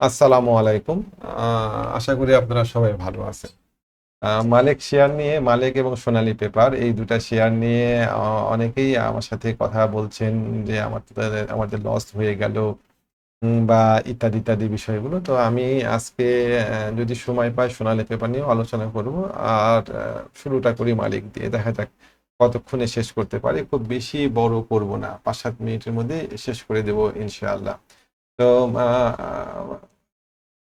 আসসালামু আলাইকুম। আশা করি আপনারা সবাই ভালো আছেন। মালিক শেয়ার নিয়ে, মালিক এবং সোনালী পেপার, এই দুটা শেয়ার নিয়ে অনেকেই আমার সাথে কথা বলছেন যে আমার আমাদের লস হয়ে গেল বা ইত্যাদি ইত্যাদি বিষয়গুলো। তো আমি আজকে যদি সময় পাই সোনালী পেপার নিয়েও আলোচনা করব। আর শুরুটা করি মালিক দিয়ে। দেখা যাক কতক্ষণে শেষ করতে পারি। খুব বেশি বড় করব না। পাঁচ সাত মিনিটের মধ্যে শেষ করে দেবো ইনশাআল্লাহ। তো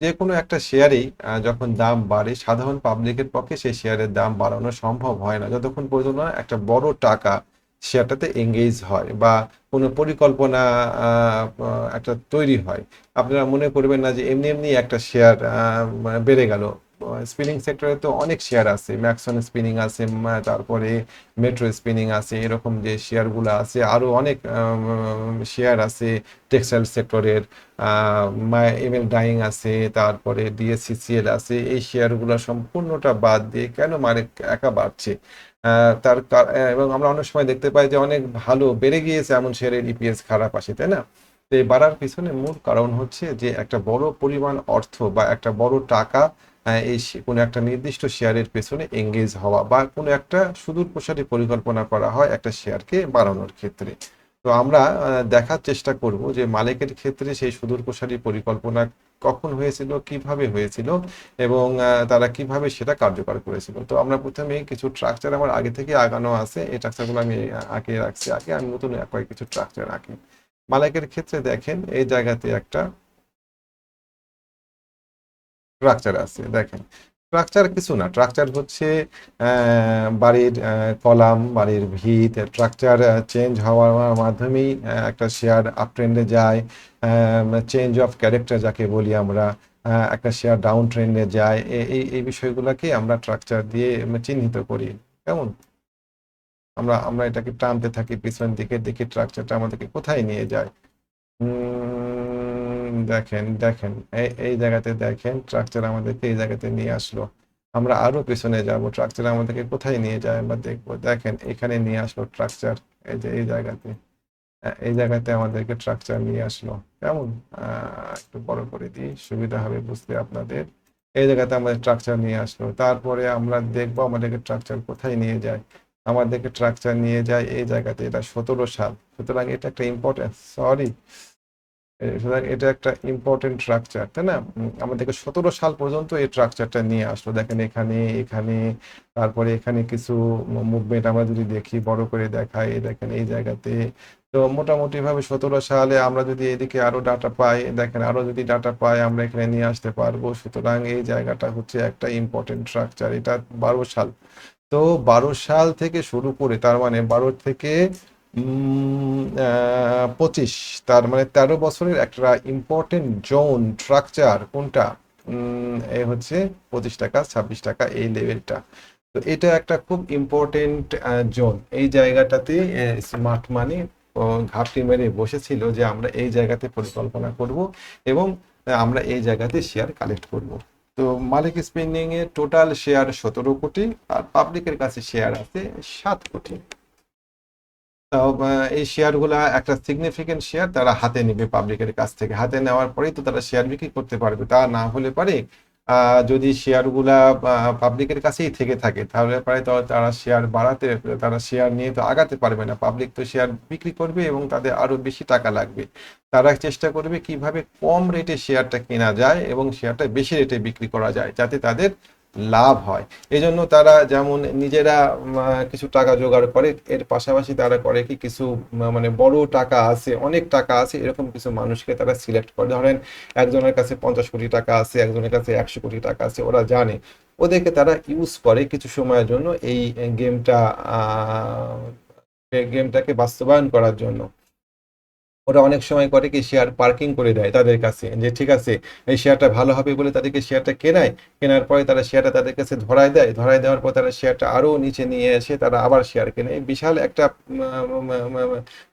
যে কোনো একটা শেয়ারেই যখন দাম বাড়ে, সাধারণ পাবলিকের পক্ষে সেই শেয়ারের দাম বাড়ানো সম্ভব হয় না। যতক্ষণ পর্যন্ত না একটা বড় টাকা শেয়ারটাতে এঙ্গেজ হয় বা কোনো পরিকল্পনা একটা তৈরি হয়। আপনারা মনে করবেন না যে এমনি এমনি একটা শেয়ার বেড়ে গেল। স্পিনিং সেক্টরে তো অনেক শেয়ার আছে। ম্যাক্সন স্পিনিং আছে তারপরে মেট্রো স্পিনিং আছে, এরকম যে শেয়ারগুলো আছে, আরও অনেক শেয়ার আছে টেক্সটাইল সেক্টরের এম এল ডাইং আছে, তারপরে ডিএসসিসিএল আছে, এই শেয়ারগুলো সম্পূর্ণটা বাদ দিয়ে কেন মানে একা বাড়ছে? তার এবং আমরা অনেক সময় দেখতে পাই যে অনেক ভালো বেড়ে গিয়েছে এমন শেয়ারের ইপিএস খারাপ আসে, তাই না? তো এই বাড়ার পিছনে মূল কারণ হচ্ছে যে একটা বড় পরিমাণ অর্থ বা একটা বড় টাকা এই কোনো একটা নির্দিষ্ট শেয়ারের পেছনে এঙ্গেজ হওয়া বা কোনো একটা সুদূর প্রসারী পরিকল্পনা করা হয় একটা শেয়ারকে বাড়ানোর ক্ষেত্রে। তো আমরা দেখার চেষ্টা করব যে মালিকের ক্ষেত্রে সেই সুদূর প্রসারী পরিকল্পনা কখন হয়েছিল, কীভাবে হয়েছিল এবং তারা কীভাবে সেটা কার্যকর করেছিল। তো আমরা প্রথমে কিছু স্ট্রাকচার আমার আগে থেকে আগানো আছে। এই স্ট্রাকচারগুলো আমি আঁকে রাখছি। আগে আমি নতুন কয়েক কিছু স্ট্রাকচার আঁকি। মালিকের ক্ষেত্রে দেখেন, এই জায়গাতে একটা স্ট্রাকচার আছে, দেখেন। স্ট্রাকচার কিছু না স্ট্রাকচার হচ্ছে বাড়ির কলাম, বাড়ির ভিত স্ট্রাকচার চেঞ্জ হওয়ার মাধ্যমেই একটা শেয়ার আপ ট্রেন্ডে যায় চেঞ্জ অফ ক্যারেক্টার যাকে বলি আমরা একটা শেয়ার ডাউন ট্রেন্ডে যায় এই এই বিষয়গুলোকে আমরা স্ট্রাকচার দিয়ে চিহ্নিত করি, কেমন? আমরা আমরা এটাকে টানতে থাকি, পিছনের দিকে দেখি স্ট্রাকচারটা আমাদেরকে কোথায় নিয়ে যায়? দেখেন দেখেন, এই জায়গাতে দেখেন ট্রাকচার আমাদেরকে এই জায়গাতে নিয়ে আসলো। আমরা আরও পেছনে যাব ট্রাকচার আমাদেরকে কোথায় নিয়ে যায় আমরা দেখব। দেখেন, এখানে নিয়ে আসলো ট্রাকচার এই যে, এই জায়গাতে। এই জায়গাতে আমাদেরকে ট্রাকচার নিয়ে আসলো। কেমন? একটু বড় করে দিই, সুবিধা হবে বুঝতে আপনাদের। এই জায়গাতে আমাদের স্ট্রাকচার নিয়ে আসলো। তারপরে আমরা দেখব আমাদেরকে ট্রাকচার কোথায় নিয়ে যায়। আমাদেরকে ট্রাকচার নিয়ে যায় এই জায়গাতে, এটা সতেরো সাল। সুতরাং এটা একটা ইম্পর্টেন্ট সরি এটা একটা ইম্পর্টেন্ট স্ট্রাকচার তাই না? আমাদেরকে সতেরো সাল পর্যন্ত এই স্ট্রাকচারটা নিয়ে আসলো। দেখেন এখানে এখানে, তারপরে এখানে কিছু মুভমেন্ট আমরা যদি দেখি, বড় করে দেখাই, দেখেন এই জায়গাতে। তো মোটামুটি ভাবে সতেরো সালে আমরা যদি এদিকে আরও ডাটা পাই, দেখেন আরও যদি ডাটা পাই, আমরা এখানে নিয়ে আসতে পারব। সুতরাং এই জায়গাটা হচ্ছে একটা ইম্পর্টেন্ট স্ট্রাকচার এটা বারো সাল। তো বারো সাল থেকে শুরু করে, তার মানে বারো থেকে পঁচিশ। তার মানে তেরো বছরের একটা ইম্পর্টেন্ট জোন স্ট্রাকচার কোনটা? এই হচ্ছে পঁচিশ টাকা, ছাব্বিশ টাকা এই লেভেলটা তো এটা একটা খুব ইম্পর্টেন্ট জোন এই জায়গাটাতে স্মার্ট মানি ঘাপটি মেরে বসেছিল যে আমরা এই জায়গাতে পরিকল্পনা করব এবং আমরা এই জায়গাতে শেয়ার কালেক্ট করব। তো মালিক স্পেন্ডিং এর টোটাল শেয়ার সতেরো কোটি আর পাবলিকের কাছে শেয়ার আছে সাত কোটি। তো আহ, এই শেয়ারগুলা একটা সিগনিফিকেন্ট শেয়ার তারা হাতে নেবে পাবলিকের কাছ থেকে। হাতে নেওয়ার পরেই তো তারা শেয়ার বিক্রি করতে পারবে। তা না হলে পারে যদি শেয়ারগুলা পাবলিকের কাছেই থেকে থাকে তাহলে পারে তো তারা শেয়ার বাড়াতে তারা শেয়ার নিয়ে তো আগাতে পারবে না। পাবলিক তো শেয়ার বিক্রি করবে এবং তাদের আরও বেশি টাকা লাগবে। তারা চেষ্টা করবে কীভাবে কম রেটে শেয়ারটা কেনা যায় এবং শেয়ারটা বেশি রেটে বিক্রি করা যায় যাতে তাদের লাভ হয়। এই জন্য তারা যেমন নিজেরা কিছু টাকা জোগাড় করে, এর পাশাপাশি তারা করে কি কিছু মানে বড় টাকা আছে, অনেক টাকা আছে, এরকম কিছু মানুষকে তারা সিলেক্ট করে। ধরেন একজনের কাছে পঞ্চাশ কোটি টাকা আছে, একজনের কাছে একশো কোটি টাকা আছে, ওরা জানে। ওদেরকে তারা ইউজ করে কিছু সময়ের জন্য এই গেমটা গেমটাকে বাস্তবায়ন করার জন্য। ওরা অনেক সময় করে কি শেয়ার পার্কিং করে দেয় তাদের কাছে, যে ঠিক আছে, এই শেয়ারটা ভালো হবে বলে তাদেরকে শেয়ারটা কেনায়, কেনার পরে তারা শেয়ারটা তাদের কাছে ধরায় দেয়, ধরায় দেওয়ার পর তারা শেয়ারটা আরও নিচে নিয়ে এসে তারা আবার শেয়ার কেনে। বিশাল একটা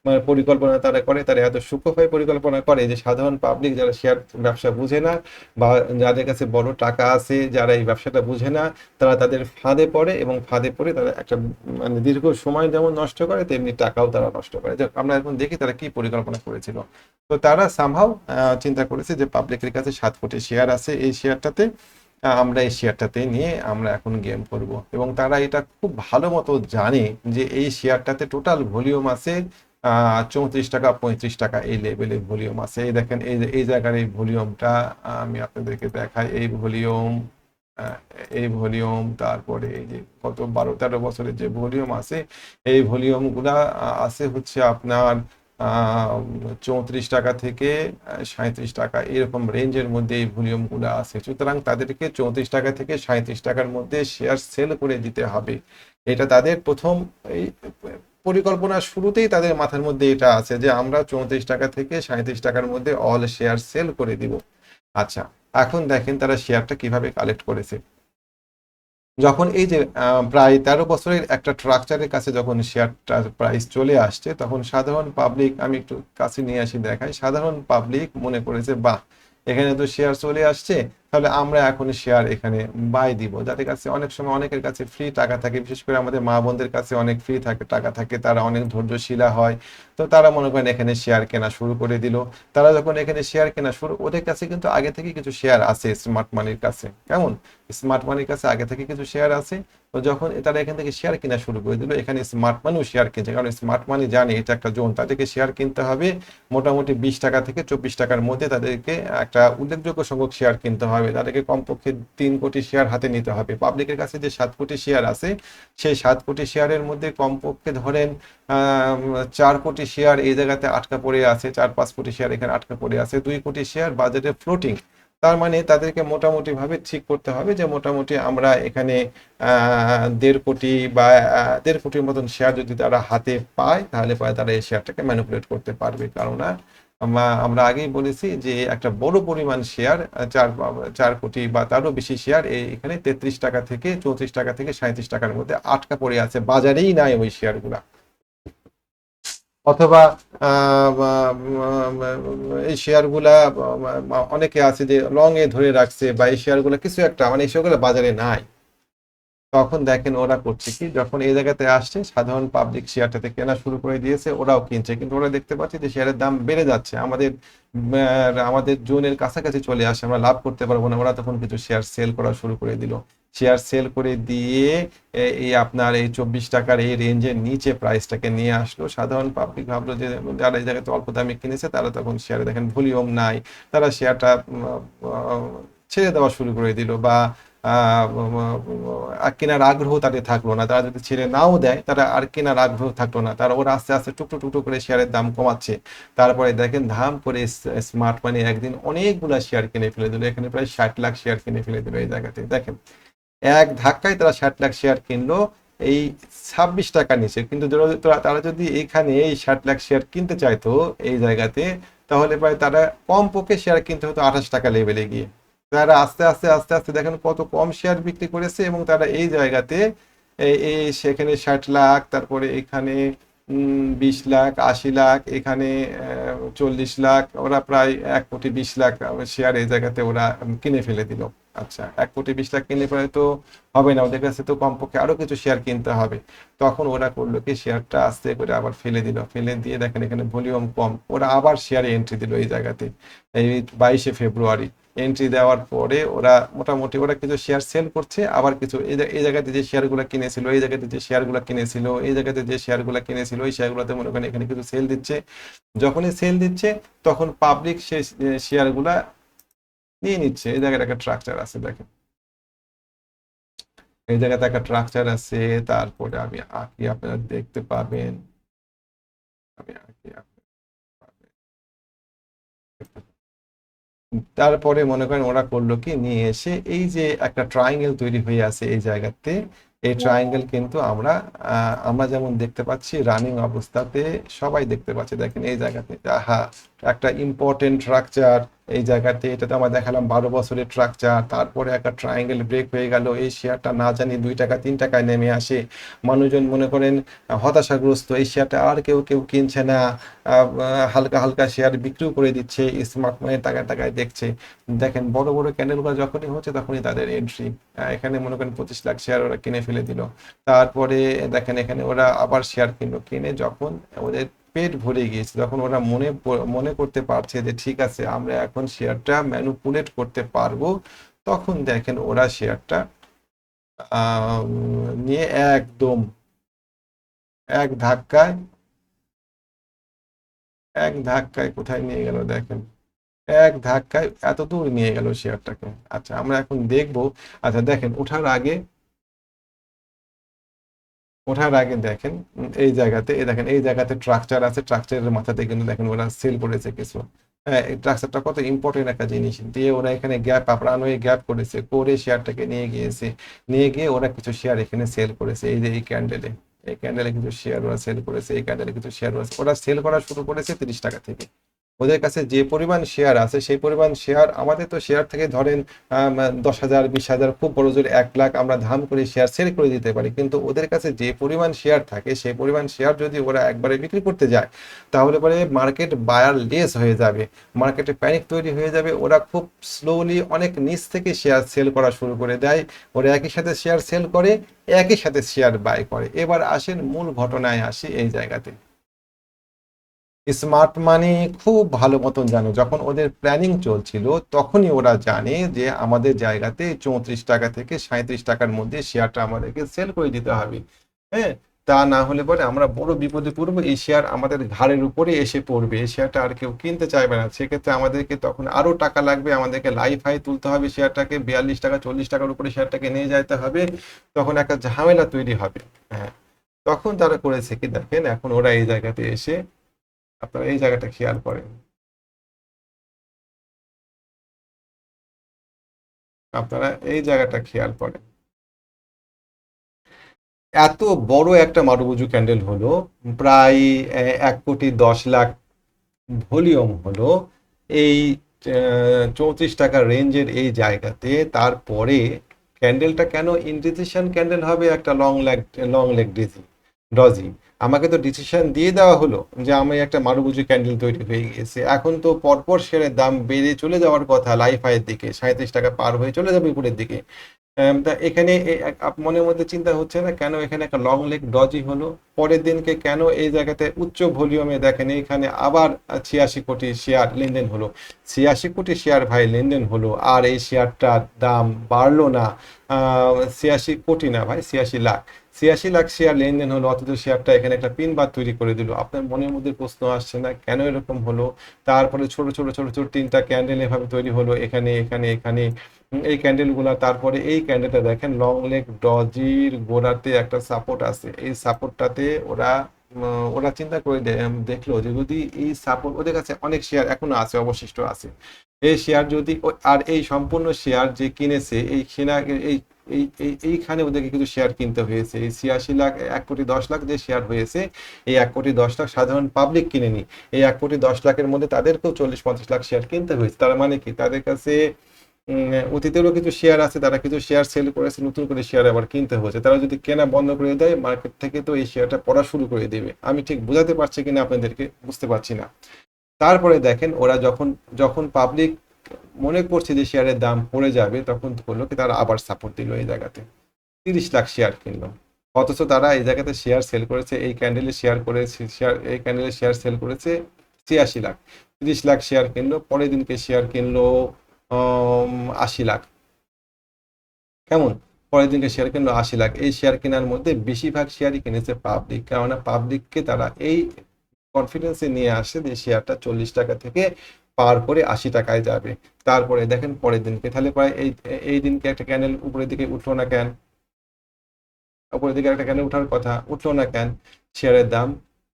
মানে পরিকল্পনা তারা করে, তারা এত সূক্ষ্ম সূক্ষ্মভাবে পরিকল্পনা করে যে সাধারণ পাবলিক যারা শেয়ার ব্যবসা বুঝে না বা যাদের কাছে বড় টাকা আছে, যারা এই ব্যবসাটা বুঝে না, তারা তাদের ফাঁদে পড়ে এবং ফাঁদে পড়ে তারা একটা মানে দীর্ঘ সময় যেমন নষ্ট করে, তেমনি টাকাও তারা নষ্ট করে। আমরা এখন দেখি তারা কি পরিকল্পনা করেছিল। তো তারা সামহাও চিন্তা করেছে যে পাবলিকের কাছে সাত কোটি শেয়ার আছে, এই শেয়ারটাতে আমরা এই শেয়ারটাতে নিয়ে আমরা এখন গেম করব। এবং তারা এটা খুব ভালো মতো জানে যে এই শেয়ারটাতে টোটাল ভলিউম আছে চৌত্রিশ টাকা, পঁয়ত্রিশ টাকা এই লেভেলের ভলিউম আছে। এই দেখেন, এই এই জায়গার এই ভলিউমটা আমি আপনাদেরকে দেখাই, এই ভলিউম এই ভলিউম তারপরে এই যে কত বারো তেরো বছরের যে ভলিউম আছে, এই ভলিউমগুলা আছে হচ্ছে আপনার চৌত্রিশ টাকা থেকে সাঁত্রিশ টাকা, এরকম রেঞ্জের মধ্যে এই ভলিউমগুলো আছে। সুতরাং তাদেরকে চৌত্রিশ টাকা থেকে সাঁত্রিশ টাকার মধ্যে শেয়ার সেল করে দিতে হবে। এটা তাদের প্রথম এই পরিকল্পনা শুরুতেই তাদের মাথার মধ্যে এটা আছে যে আমরা চৌত্রিশ টাকা থেকে সাঁত্রিশ টাকার মধ্যে অল শেয়ার সেল করে দিব। আচ্ছা এখন দেখেন তারা শেয়ারটা কীভাবে কালেক্ট করেছে। যখন এই যে প্রায় তেরো বছরের একটা ট্রাকচারের কাছে যখন শেয়ারটার প্রাইস চলে আসছে, তখন সাধারণ পাবলিক আমি একটু কাছে নিয়ে আসি দেখাই, সাধারণ পাবলিক মনে করেছে, বাহ, এখানে তো শেয়ার চলে আসছে। তাহলে আমরা এখন শেয়ার এখানে বাই দিব। যাদের কাছে অনেক সময় অনেকের কাছে ফ্রি টাকা থাকে, বিশেষ করে আমাদের মা বোনদের কাছে অনেক ফ্রি থাকে, টাকা থাকে, তারা অনেক ধৈর্যশীলা হয়, তো তারা মনে করেন এখানে শেয়ার কেনা শুরু করে দিল। তারা যখন এখানে শেয়ার কেনা শুরু, ওদের কাছে কিন্তু আগে থেকে কিছু শেয়ার আছে স্মার্ট মানির কাছে। কেমন? স্মার্ট মানির কাছে আগে থেকে কিছু শেয়ার আছে, তো যখন তারা এখান থেকে শেয়ার কেনা শুরু করে দিল, এখানে স্মার্ট মানিও শেয়ার কিনছে। কারণ স্মার্ট মানি জানে এটা একটা জোন তাদেরকে শেয়ার কিনতে হবে। মোটামুটি বিশ টাকা থেকে চব্বিশ টাকার মধ্যে তাদেরকে একটা উল্লেখযোগ্য সংখ্যক শেয়ার কিনতে হবে, তাদেরকে কমপক্ষে তিন কোটি শেয়ার হাতে নিতে হবে। পাবলিকের কাছে যে সাত কোটি শেয়ার আছে, সেই সাত কোটি শেয়ারের মধ্যে কমপক্ষে ধরেন চার কোটি শেয়ার এই জায়গাতে আটকা পড়ে আছে, চার পাঁচ কোটি শেয়ার এখানে আটকা পড়ে আছে। দুই কোটি শেয়ার বাজেটে ফ্লোটিং তার মানে তাদেরকে মোটামুটি ভাবে ঠিক করতে হবে যে মোটামুটি আমরা এখানে দেড় কোটি বা দেড় কোটির মতন শেয়ার যদি তারা হাতে পায়, তাহলে পরে তারা এই শেয়ারটাকে ম্যানিপুলেট করতে পারবে। কারণ আমরা আগেই বলেছি যে একটা বড় পরিমাণ শেয়ার চার চার কোটি বা তারও বেশি শেয়ার এখানে তেত্রিশ টাকা থেকে চৌত্রিশ টাকা থেকে সাঁত্রিশ টাকার মধ্যে আটকা পড়ে আছে। বাজারেই নাই ওই শেয়ারগুলা অথবা এই শেয়ারগুলা অনেকে আছে যে লং এ ধরে রাখছে বা এই শেয়ারগুলো কিছু একটা মানে এই শেয়ারগুলো বাজারে নাই। তখন দেখেন ওরা করছে কি, যখন এই জায়গাতে আসছে, সাধারণ পাবলিক শেয়ারটাতে কেনা শুরু করে দিয়েছে, ওরাও কিনছে। কিন্তু ওরা দেখতে পাচ্ছে যে শেয়ারের দাম বেড়ে যাচ্ছে। আমাদের আমাদের জোনের কাছাকাছি চলে আসে, আমরা লাভ করতে পারব না। ওরা তখন কিছু শেয়ার সেল করা শুরু করে দিল। শেয়ার সেল করে দিয়ে এই আপনার এই চব্বিশ টাকার এই রেঞ্জের নিচে প্রাইসটাকে নিয়ে আসলো। সাধারণ পাবলিক ভাবলো যে, যারা এই জায়গাতে অল্প দামে কিনেছে, তারা তখন শেয়ারে দেখেন ভলিউম নাই। তারা শেয়ারটা ছেড়ে দেওয়া শুরু করে দিল বা কেনার আগ্রহ তাদের থাকল না তারা যদি ছেড়ে নাও দেয় তারা আর কেনার আগ্রহ থাকল না তারা ওরা আস্তে আস্তে টুকটু টুকটু করে শেয়ারের দাম কমাচ্ছে তারপরে দেখেন ধাম করে স্মার্ট মানি একদিন অনেকগুলা শেয়ার কিনে ফেলে দিল এখানে প্রায় ষাট লাখ শেয়ার কিনে ফেলে দিল এই জায়গাতে দেখেন এক ধাক্কায় তারা ষাট লাখ শেয়ার কিনলো এই ছাব্বিশ টাকা নিচে কিন্তু তারা যদি এখানে এই ষাট লাখ শেয়ার কিনতে চাইতো এই জায়গাতে তাহলে প্রায় তারা কম পক্ষে শেয়ার কিনতে হতো আঠাশ টাকা লেভেলে গিয়ে তারা আস্তে আস্তে আস্তে আস্তে দেখেন কত কম শেয়ার বিক্রি করেছে এবং তারা এই জায়গাতে এই- সেখানে ষাট লাখ, তারপরে এখানে বিশ লাখ, আশি লাখ, এখানে চল্লিশ লাখ, ওরা প্রায় এক কোটি বিশ লাখ শেয়ার এই জায়গাতে ওরা কিনে ফেলে দিল। আচ্ছা এক কোটি বিশ লাখ কিনে পরে তো হবে না, ওদের কাছে তো কমপক্ষে আরও কিছু শেয়ার কিনতে হবে। তখন ওরা করল কি শেয়ারটা আস্তে করে আবার ফেলে দিল। ফেলে দিয়ে দেখেন এখানে ভলিউম কম, ওরা আবার শেয়ারে এন্ট্রি দিল এই জায়গাতে, এই বাইশে ফেব্রুয়ারি এন্ট্রি দেওয়ার পরে ওরা মোটামুটি ওরা কিছু শেয়ার সেল করছে, আবার কিছু এই জায়গাতে যে শেয়ারগুলো কিনেছিল, এই জায়গাতে যে শেয়ারগুলো কিনেছিল, এই জায়গাতে যে শেয়ারগুলো কিনেছিল, এই শেয়ারগুলোতে মনে করেন এখানে কিছু সেল দিচ্ছে। যখনই সেল দিচ্ছে, তখন পাবলিক সেই শেয়ারগুলা নিয়ে নিচ্ছে। এই জায়গায় একটা স্ট্রাকচার আছে, দেখেন। এই জায়গাতে একটা স্ট্রাকচার আছে, তারপরে আমি আঁকি, আপনারা দেখতে পাবেন। আমি আঁকি তারপরে মনে করেন ওরা করল কি নিয়ে এসে এই যে একটা ট্রায়াঙ্গেল তৈরি হয়ে আছে এই জায়গাতে এই ট্রায়াঙ্গেল কিন্তু আমরা আহ, আমরা যেমন দেখতে পাচ্ছি রানিং অবস্থাতে সবাই দেখতে পাচ্ছি। দেখেন এই জায়গাতে হ্যাঁ একটা ইম্পর্টেন্ট স্ট্রাকচার এই জায়গাতে এটাতে আমরা দেখালাম বারো বছরের স্ট্রাকচার তারপরে একটা ট্রায়াঙ্গেল ব্রেক হয়ে গেল, এই শেয়ারটা না জানি দুই টাকা, তিন টাকায় নেমে আসে। মানুষজন মনে করেন হতাশাগ্রস্ত, এই শেয়ারটা আর কেউ কেউ কিনছে না। হালকা হালকা শেয়ার বিক্রিও করে দিচ্ছে স্মার্ট মানির টাকায় টাকায় দেখছে। দেখেন বড় বড় ক্যান্ডেলগুলো যখনই হচ্ছে তখনই তাদের এন্ট্রি এখানে মনে করেন পঁচিশ লাখ শেয়ার ওরা কিনে ফেলে দিল। তারপরে দেখেন এখানে ওরা আবার শেয়ার কিনলো। কিনে যখন ওদের পেট ভরে গিয়েছে। যখন ওরা মনে মনে করতে পারছে যে, ঠিক আছে, আমরা এখন শেয়ারটা ম্যানুপুলেট করতে পারব। তখন দেখেন ওরা শেয়ারটা নিয়ে একদম, এক ধাক্কায় এক ধাক্কায় কোথায় নিয়ে গেল দেখেন? এক ধাক্কায় এত দূর নিয়ে গেল শেয়ারটাকে। আচ্ছা আমরা এখন দেখব। আচ্ছা দেখেন, ওঠার আগে ওঠার আগে দেখেন, এই জায়গাতে, এই দেখেন, এই জায়গাতে ট্রাকচার আছে ট্রাকচারের মাথাতে কিন্তু দেখেন ওরা সেল করেছে কিছু। হ্যাঁ এই ট্রাকচারটা কত ইম্পর্টেন্ট একটা জিনিস। দিয়ে ওরা এখানে গ্যাপ আপরান হয়ে গ্যাপ করেছে, করে শেয়ারটাকে নিয়ে গিয়েছে। নিয়ে গিয়ে ওরা কিছু শেয়ার এখানে সেল করেছে, এই যে এই ক্যান্ডেলে এই ক্যান্ডেলে কিছু শেয়ার ওরা সেল করেছে, এই ক্যান্ডেলে কিছু শেয়ার ওরা সেল করা শুরু করেছে তিরিশ টাকা থেকে। ওদের কাছে যে পরিমাণ শেয়ার আছে, সেই পরিমাণ শেয়ার আমাদের তো শেয়ার থেকে ধরেন দশ হাজার, বিশ হাজার, খুব বড় জোর এক লাখ আমরা ধাম করে শেয়ার সেল করে দিতে পারি। কিন্তু ওদের কাছে যে পরিমাণ শেয়ার থাকে, সেই পরিমাণ শেয়ার যদি ওরা একবারে বিক্রি করতে যায়, তাহলে পরে মার্কেট বায়ার লেস হয়ে যাবে। মার্কেটে প্যানিক তৈরি হয়ে যাবে। ওরা খুব স্লোলি অনেক নিচ থেকে শেয়ার সেল করা শুরু করে দেয়। ওরা একই সাথে শেয়ার সেল করে, একই সাথে শেয়ার বাই করে। এবার আসেন মূল ঘটনায় আসি এই জায়গাতে। স্মার্ট মানি খুব ভালো মতন জানো। যখন ওদের প্ল্যানিং চলছিল, তখনই ওরা জানে যে আমাদের জায়গাতে চৌত্রিশ টাকা থেকে সাঁত্রিশ টাকার মধ্যে শেয়ারটা আমাদেরকে সেল করে দিতে হবে। হ্যাঁ? তা না হলে পরে আমরা বড় বিপদে পড়ব, এই শেয়ার আমাদের ঘাড়ের উপরে এসে পড়বে। এই শেয়ারটা আর কেউ কিনতে চাইবে না। সেক্ষেত্রে আমাদেরকে তখন আরও টাকা লাগবে, আমাদেরকে লাইফ হাই তুলতে হবে শেয়ারটাকে বিয়াল্লিশ টাকা, চল্লিশ টাকার উপরে শেয়ারটাকে নিয়ে যেতে হবে। তখন একটা ঝামেলা তৈরি হবে। হ্যাঁ? তখন তারা করেছে কি দেখেন, এখন ওরা এই জায়গাতে এসে আপনারা এই জায়গাটা খেয়াল করেন। আপনারা এই জায়গাটা খেয়াল করেন। এত বড় একটা মারুবুজু ক্যান্ডেল হলো, প্রায় এক কোটি দশ লাখ ভলিউম হলো। এই চৌত্রিশ টাকা রেঞ্জের এই জায়গাতে তারপরে ক্যান্ডেলটা কেন ইনডিসিশন ক্যান্ডেল হবে একটা long leg long leg doji doji আমাকে তো ডিসিশন দিয়ে দেওয়া হলো যে আমি একটা মারুবুজু ক্যান্ডেল তৈরি হয়ে গিয়েছে এখন তো পরপর শেয়ারের দাম বেড়ে চলে যাওয়ার কথা লাইফ হাইয়ের দিকে সাঁত্রিশ টাকা পার হয়ে চলে যাবে উপরের দিকে। তা এখানে মনের মধ্যে চিন্তা হচ্ছে না কেন এখানে একটা লং লেগ ডজি হলো? পরের দিনকে কেন এই জায়গাতে উচ্চ ভলিউমে দেখেন, এখানে আবার ছিয়াশি কোটি শেয়ার লেনদেন হলো। ছিয়াশি কোটি শেয়ার ভাই লেনদেন হলো, আর এই শেয়ারটার দাম বাড়লো না। ছিয়াশি কোটি না ভাই, ছিয়াশি লাখ। ছিয়াশি লাখ শেয়ার লেনদেন হলো, অথচ শেয়ারটা এখানে একটা পিন বার তৈরি করে দিল। আপনার মনের মধ্যে প্রশ্ন আসছে না, কেন এরকম হলো? তারপরে ছোট ছোট ছোট ছোট তিনটা ক্যান্ডেল এভাবে তৈরি হলো, এখানে এখানে এখানে। এই ক্যান্ডেলগুলো তারপরে এই ক্যান্ডেলটা দেখেন লং লেগ ডজির গোড়াতে একটা সাপোর্ট আছে। এই সাপোর্টটাতে ওরা ওরা চিন্তা করে দেখল যে যদি এই সাপোর্ট ওদের কাছে অনেক শেয়ার এখনও আছে, অবশিষ্ট আছে। এই শেয়ার যদি আর এই সম্পূর্ণ শেয়ার যে কিনেছে, এই কেনা, এই এই এই, এইখানে ওদেরকে কিছু শেয়ার কিনতে হয়েছে। এই ছিয়াশি লাখ, এক কোটি দশ লাখ যে শেয়ার হয়েছে, এই এক কোটি দশ লাখ সাধারণ পাবলিক কিনেনি। এই এক কোটি দশ লাখের মধ্যে তাদেরকেও চল্লিশ পঞ্চাশ লাখ শেয়ার কিনতে হয়েছে। তার মানে কি? তাদের কাছে অতীতেরও কিছু শেয়ার আছে, তারা কিছু শেয়ার সেল করেছে, নতুন করে শেয়ার আবার কিনতে হয়েছে। তারা যদি কেনা বন্ধ করে দেয় মার্কেট থেকে তো এই শেয়ারটা পড়া শুরু করে দেবে। আমি ঠিক বোঝাতে পারছি কিনা আপনাদেরকে, বুঝতে পারছি না। তারপরে দেখেন, ওরা যখন যখন পাবলিক মনে করছে যে শেয়ারের দাম পড়ে যাবে, তখন করল কি তারা আবার সাপোর্ট দিল এই জায়গাতে। তিরিশ লাখ শেয়ার কিনলো। অথচ তারা এই জায়গাতে শেয়ার সেল করেছে, এই ক্যান্ডেলে শেয়ার করেছে শেয়ার এই ক্যান্ডেলে শেয়ার সেল করেছে ছিয়াশি লাখ। তিরিশ লাখ শেয়ার কিনলো, পরের দিনকে শেয়ার কিনলো আশি লাখ। কেমন? পরের দিনকে শেয়ার কিনলো, আশি লাখ। এই শেয়ার কেনার মধ্যে বেশিরভাগ শেয়ারই কিনেছে পাবলিক কেননা পাবলিককে তারা এই কনফিডেন্সে নিয়ে আসে যে শেয়ারটা চল্লিশ টাকা থেকে পার করে আশি টাকায় যাবে। তারপরে দেখেন পরের দিনকে, তাহলে প্রায় এই এই দিনকে একটা ক্যান্ডেল উপরের দিকে উঠল না কেন? উপরের দিকে একটা ক্যান্ডেল উঠার কথা, উঠল না কেন? শেয়ারের দাম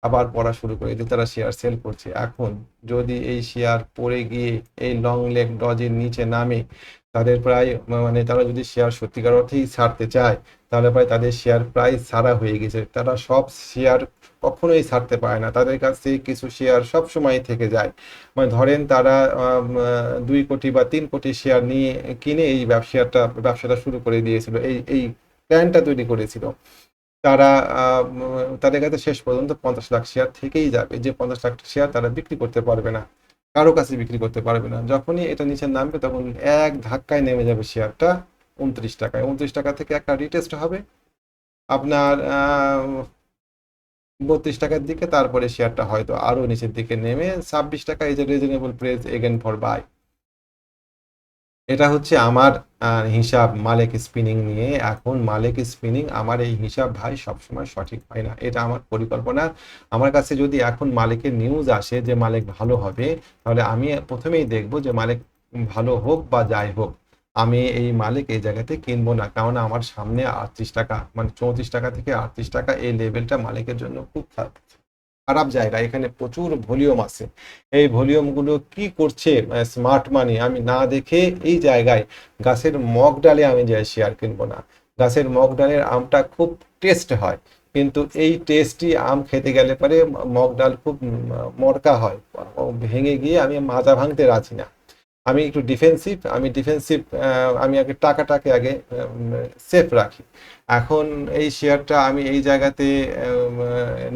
আবার পড়া শুরু করে দিয়ে তারা শেয়ার সেল করছে। এখন যদি এই শেয়ার পড়ে গিয়ে এই লং লেগ ডজের নিচে নামে, তাদের প্রায় মানে তারা যদি শেয়ার সত্যিকার অর্থেই ছাড়তে চায়, তাহলে প্রায় তাদের শেয়ার প্রায় ছাড়া হয়ে গেছে। তারা সব শেয়ার কখনোই ছাড়তে পারে না। তাদের কাছে কিছু শেয়ার সব সময় থেকে যায়। মানে ধরেন তারা দুই কোটি বা তিন কোটি শেয়ার নিয়ে কিনে এই ব্যবসাটা ব্যবসাটা শুরু করে দিয়েছিল। এই এই প্ল্যানটা তৈরি করেছিল। তারা তাদের কাছে শেষ পর্যন্ত পঞ্চাশ লাখ শেয়ার থেকেই যাবে। যে পঞ্চাশ লাখ শেয়ার তারা বিক্রি করতে পারবে না। কারও কাছে বিক্রি করতে পারবে না। যখনই এটা নিচে নামবে, তখন এক ধাক্কায় নেমে যাবে শেয়ারটা উনত্রিশ টাকায়। উনত্রিশ টাকা থেকে একটা রিটেস্ট হবে। আপনার বত্রিশ টাকার দিকে, তারপরে শেয়ারটা হয়তো আরও নিচের দিকে নেমে ছাব্বিশ টাকা is a reasonable price again for buy এটা হচ্ছে আমার হিসাব মালেক স্পিনিং নিয়ে। এখন মালেক স্পিনিং আমার এই হিসাব ভাই সবসময় সঠিক হয় না। এটা আমার পরিকল্পনা। আমার কাছে যদি এখন মালিকের নিউজ আসে যে মালিক ভালো হবে, তাহলে আমি প্রথমেই দেখব যে মালিক ভালো হোক বা যাই হোক। আমি এই মালিক এই জায়গাতে কিনবো না। কারণ আমার সামনে আটত্রিশ টাকা মানে চৌত্রিশ টাকা থেকে আটত্রিশ টাকা এই লেভেলটা মালিকের জন্য খুব খারাপ। খারাপ জায়গা। এখানে প্রচুর ভলিউম আছে। এই ভলিউমগুলো কি করছে স্মার্ট মানি আমি না দেখে এই জায়গায় গাছের মগ ডালে আমি যাই শেয়ার কিনবো না। গাছের মগ ডালের আমটা খুব টেস্ট হয়। কিন্তু এই টেস্টি আম খেতে গেলে পরে মগ ডাল খুব মরকা হয়। ভেঙে গিয়ে আমি মাজা ভাঙতে রাজি না। আমি একটু ডিফেন্সিভ আমি ডিফেন্সিভ আমি আগে টাকাটাকে আগে সেফ রাখি। এখন এই শেয়ারটা আমি এই জায়গাতে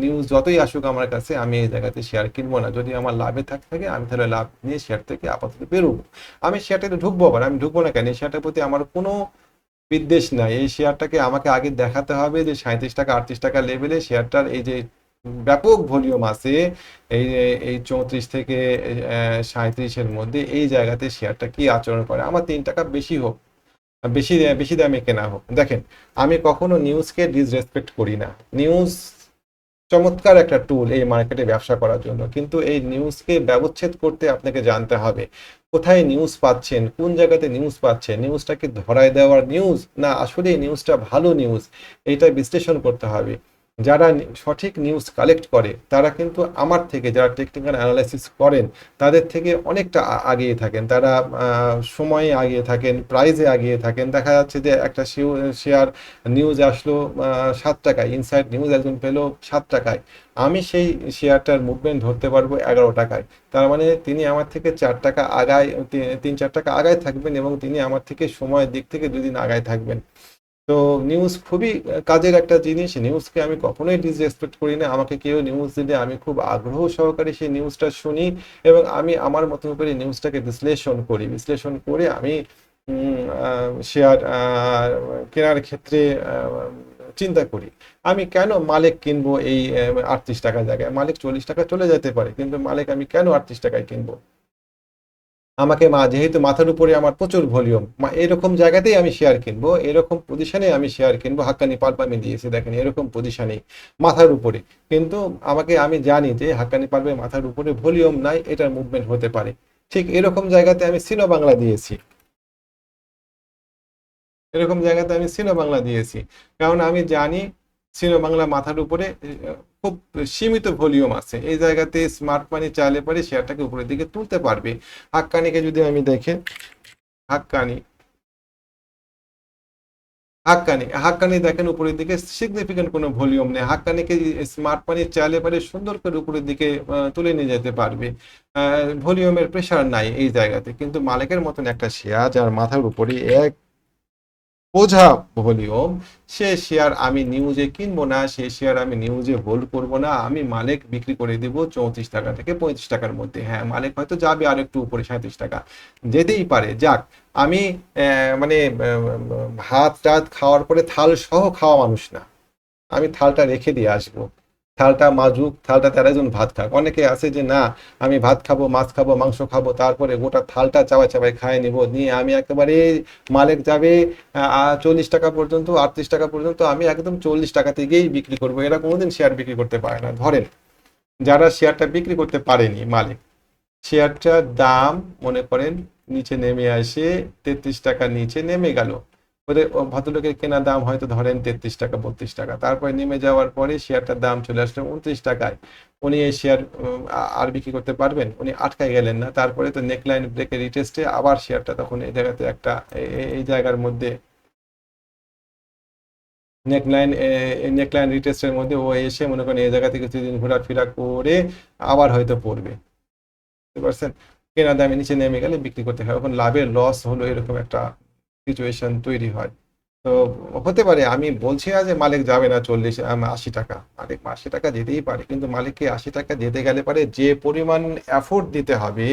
নিউজ যতই আসুক আমার কাছে, আমি এই জায়গাতে শেয়ার কিনবো না। যদি আমার লাভে থাকে থাকে, আমি তাহলে লাভ নিয়ে শেয়ার থেকে আপাতত বেরোবো। আমি শেয়ারটাতে ঢুকবো আবার, আমি ঢুকবো না কেন? এই শেয়ারটার প্রতি আমার কোনো বিদ্বেষ নাই। এই শেয়ারটাকে আমাকে আগে দেখাতে হবে যে সাঁত্রিশ টাকা, আটত্রিশ টাকা লেভেলে শেয়ারটার এই যে ব্যাপক ভলিউম আছে এই এই চৌত্রিশ থেকে সাঁত্রিশের মধ্যে এই জায়গাতে শেয়ারটা কি আচরণ করে? আমার তিন টাকা বেশি হোক, বেশি বেশি দামে কেনা হোক। দেখেন, আমি কখনো নিউজকে ডিসরেসপেক্ট করি না। নিউজ চমৎকার একটা টুল এই মার্কেটে ব্যবসা করার জন্য। কিন্তু এই নিউজকে ব্যবচ্ছেদ করতে আপনাকে জানতে হবে, কোথায় নিউজ পাচ্ছেন, কোন জায়গাতে নিউজ পাচ্ছেন নিউজটাকে ধরায় দেওয়ার নিউজ না আসলে নিউজটা ভালো নিউজ এইটা বিশ্লেষণ করতে হবে। যারা সঠিক নিউজ কালেক্ট করে, তারা কিন্তু আমার থেকে যারা টেকনিক্যাল অ্যানালাইসিস করেন, তাদের থেকে অনেকটা আগিয়ে থাকেন। তারা সময়ে আগিয়ে থাকেন প্রাইজে আগিয়ে থাকেন। দেখা যাচ্ছে যে একটা শেয়ার নিউজ আসলো সাত টাকায় ইনসাইড নিউজ একজন পেল সাত টাকায়। আমি সেই শেয়ারটার মুভমেন্ট ধরতে পারব এগারো টাকায়। তার মানে তিনি আমার থেকে চার টাকা আগায় তিন, চার টাকা আগায় থাকবেন এবং তিনি আমার থেকে সময়ের দিক থেকে দুদিন আগায় থাকবেন। তো নিউজ খুবই কাজের একটা জিনিস। নিউজকে আমি কখনোই ডিসরেসপেক্ট করি না। আমাকে কেউ নিউজ দিলে আমি খুব আগ্রহ সহকারে সেই নিউজটা শুনি এবং আমি আমার মতন করে নিউজটাকে বিশ্লেষণ করি। বিশ্লেষণ করে আমি শেয়ার কেনার ক্ষেত্রে চিন্তা করি। আমি কেন মালিক কিনবো এই আটত্রিশ টাকা জায়গায়? মালিক চল্লিশ টাকা চলে যেতে পারে, কিন্তু মালিক আমি কেন আটত্রিশ টাকায় কিনবো? আমাকে মা, যেহেতু মাথার উপরে আমার প্রচুর ভলিউম, মা, এরকম জায়গাতেই আমি শেয়ার কিনবো, এরকম পজিশনে আমি শেয়ার কিনবো, হাক্কানি আমি দিয়েছি, দেখেন, এরকম পজিশনে মাথার উপরে। কিন্তু আমাকে, আমি জানি যে হাক্কানি পাল্পে মাথার উপরে ভলিউম নাই, এটার মুভমেন্ট হতে পারে। ঠিক এরকম জায়গাতে আমি সিনো বাংলা দিয়েছি। এরকম জায়গাতে আমি সিনো বাংলা দিয়েছি। কারণ আমি জানি, সিনো বাংলা মাথার উপরে খুব সীমিত ভলিউম আছে। এই জায়গাতে স্মার্ট মানি চাইলে পরে শেয়ারটাকে উপরের দিকে তুলতে পারবে। হাক্কানিকে যদি আমি দেখে, হাক্কানি। হাক্কানি হাক্কানি দেখেন উপরের দিকে সিগনিফিকেন্ট কোনো ভলিউম নেই। হাক্কানিকে স্মার্ট মানি চাইলে পারে সুন্দর করে উপরের দিকে তুলে নিয়ে যেতে পারবে। ভলিউমের প্রেশার নাই এই জায়গাতে। কিন্তু মালিকের মতন একটা শেয়ার যার মাথার উপরে এক বোঝা ভলিউম সে শেয়ার আমি নিউজে কিনবো না, সে শেয়ার আমি নিউজে হোল্ড করব না, আমি মালিক বিক্রি করে দেবো চৌত্রিশ টাকা থেকে পঁয়ত্রিশ টাকার মধ্যে। হ্যাঁ মালিক হয়তো যাবে আর একটু উপরে সাঁত্রিশ টাকা। যেতেই পারে, যাক, আমি মানে ভাত টাত খাওয়ার পরে থাল সহ খাওয়া মানুষ না। আমি থালটা রেখে দিয়ে আসব। থালটা মাজুক, থালটা তার একজন ভাত খাক। অনেকে আছে যে, না, আমি ভাত খাব, মাছ খাব, মাংস খাব, তারপরে গোটা থালটা চাবাই চাবাই খাই নিব। নিয়ে আমি একেবারে মালিক যাবে চল্লিশ টাকা পর্যন্ত, আটত্রিশ টাকা পর্যন্ত আমি একদম চল্লিশ টাকা থেকেই বিক্রি করব। এরা কোনোদিন শেয়ার বিক্রি করতে পারে না। ধরেন, যারা শেয়ারটা বিক্রি করতে পারেনি মালিক, শেয়ারটার দাম মনে করেন নিচে নেমে আসে, তেত্রিশ টাকা নিচে নেমে গেল। ওদের ভদ্রলোকের কেনা দাম হয়তো ধরেন তেত্রিশ টাকা, বত্রিশ টাকা। তারপরে নেমে যাওয়ার পরে শেয়ারটার দাম চলে আসলো উনত্রিশ টাকায়। উনি এই শেয়ার আর বিক্রি করতে পারবেন? উনি আটকায় গেলেন না। তারপরে তো নেকলাইন ব্রেকের রিটেস্টে আবার শেয়ারটা তখন এই জায়গাতে একটা এই জায়গার মধ্যে নেকলাইন নেকলাইন রিটেস্টের মধ্যে ও এসে মনে করেন এই জায়গা থেকে কিছুদিন ঘোরাফেরা করে আবার হয়তো পড়বে। বুঝতে পারছেন? কেনা দামে নিচে নেমে গেলে বিক্রি করতে হয়। এখন লাভের লস হলো এরকম একটা সিচুয়েশন তৈরি হয়। তো হতে পারে আমি বলছি না যে মালিক যাবে না চল্লিশ আশি টাকা। মালিক আশি টাকা যেতেই পারে, কিন্তু মালিককে আশি টাকা যেতে গেলে পারে যে পরিমাণ এফোর্ট দিতে হবে,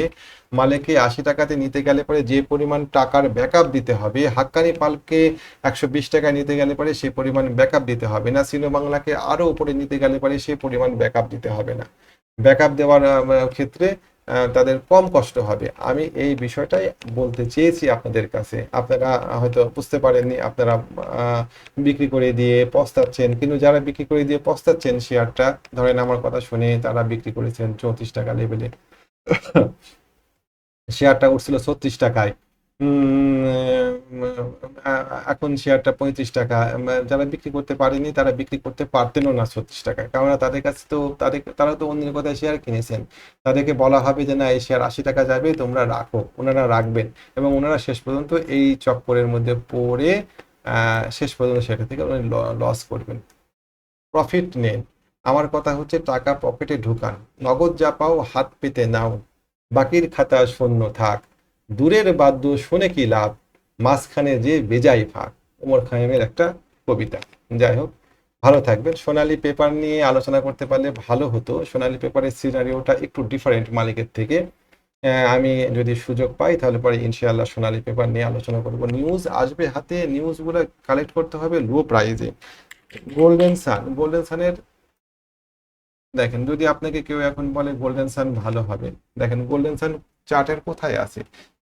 মালিককে আশি টাকাতে নিতে গেলে পরে যে পরিমাণ টাকার ব্যাকআপ দিতে হবে, হাক্কানি পাল্পকে একশো বিশ টাকা নিতে গেলে পরে সে পরিমাণ ব্যাকআপ দিতে হবে না, সিনো বাংলাকে আরও উপরে নিতে গেলে পরে সে পরিমাণ ব্যাকআপ দিতে হবে না। ব্যাকআপ দেওয়ার ক্ষেত্রে তাদের কম কষ্ট হবে। আমি এই বিষয়টাই বলতে চেয়েছি আপনাদের কাছে। আপনারা হয়তো বুঝতে পারেননি আপনারা আহ, বিক্রি করে দিয়ে পস্তাচ্ছেন। কিন্তু যারা বিক্রি করে দিয়ে পস্তাচ্ছেন শেয়ারটা ধরেন আমার কথা শুনে তারা বিক্রি করেছেন চৌত্রিশ টাকা লেভেলে। শেয়ারটা উঠছিল ছত্রিশ টাকায়। এখন শেয়ারটা পঁয়ত্রিশ টাকা। যারা বিক্রি করতে পারেনি, তারা বিক্রি করতে পারতেনও না ছত্রিশ টাকা কারণ তাদের কাছে তো, তাদের তারা তো অন্যের কথায় শেয়ার কিনেছেন। তাদেরকে বলা হবে যে, না, এই শেয়ার আশি টাকা যাবে, তোমরা রাখো। ওনারা রাখবেন। এবং ওনারা শেষ পর্যন্ত এই চক্করের মধ্যে পড়ে শেষ পর্যন্ত সেটা থেকে উনি লস করবেন। প্রফিট নেন। আমার কথা হচ্ছে, টাকা পকেটে ঢুকান। নগদ যা পাও, হাত পেতে নাও। বাকির খাতা শূন্য থাক। দূরের বাদ্য শুনে কি লাভ? মাঝখানে যে বেজাই ফাঁক। ওমর খায়েমের একটা কবিতা। যাই হোক, ভালো থাকবেন। সোনালী পেপার নিয়ে আলোচনা করতে পারলে ভালো হতো। সোনালী পেপারের সিনারিওটা একটু ডিফারেন্ট মালিকের থেকে। আমি যদি সুযোগ পাই তাহলে পরে ইনশাআল্লাহ সোনালি পেপার নিয়ে আলোচনা করব। নিউজ আসবে হাতে। নিউজগুলো কালেক্ট করতে হবে লো প্রাইজে গোল্ডেন সান গোল্ডেন সানের দেখেন, যদি আপনাকে কেউ এখন বলে গোল্ডেন সান ভালো হবে, দেখেন গোল্ডেন সান চার্টের কোথায় আছে?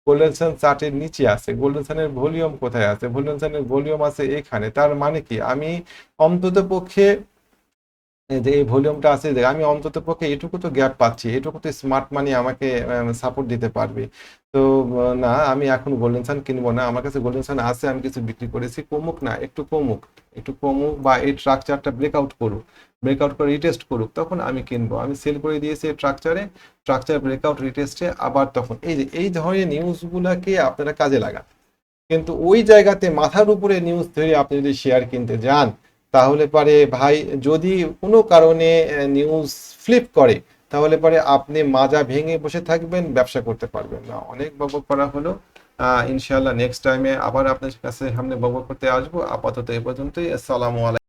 গোল্ডেন সান চার্টের নিচে আছে গোল্ডেন সানের ভলিউম কোথায় আছে? গোল্ডেন সানের ভলিউম আছে এখানে, তার মানে কি? আমি অন্তত পক্ষে যে এই ভলিউমটা আছে, যে আমি অন্তত পক্ষে এটুকু তো গ্যাপ পাচ্ছি, এটুকু তো স্মার্ট মানি আমাকে সাপোর্ট দিতে পারবে। তো না, আমি এখন গোল্ডেন সান কিনবো না, আমার কাছে গোল্ডেন সান আছে, আমি কিছু বিক্রি করেছি, কমুক না, একটু কমুক একটু কমুক বা এই স্ট্রাকচারটা ব্রেকআউট করুক ব্রেকআউট করে রিটেস্ট করুক, তখন আমি কিনবো। আমি সেল করে দিয়েছি স্ট্রাকচারে স্ট্রাকচার ব্রেকআউট রিটেস্টে আবার তখন। এই যে, এই ধরনের নিউজগুলোকে আপনারা কাজে লাগান। কিন্তু ওই জায়গাতে মাথার উপরে নিউজ ধরে আপনি যদি শেয়ার কিনতে যান তাহলে পরে ভাই, যদি কোনো কারণে নিউজ ফ্লিপ করে, তাহলে পরে আপনি মাজা ভেঙে বসে থাকবেন, ব্যবসা করতে পারবেন না। অনেক বকবক করা হলো। আহ, ইনশাআল্লাহ নেক্সট টাইমে আবার আপনার কাছে সামনে বকবক করতে আসব। আপাতত এ পর্যন্তই। আসসালামু আলাইকুম।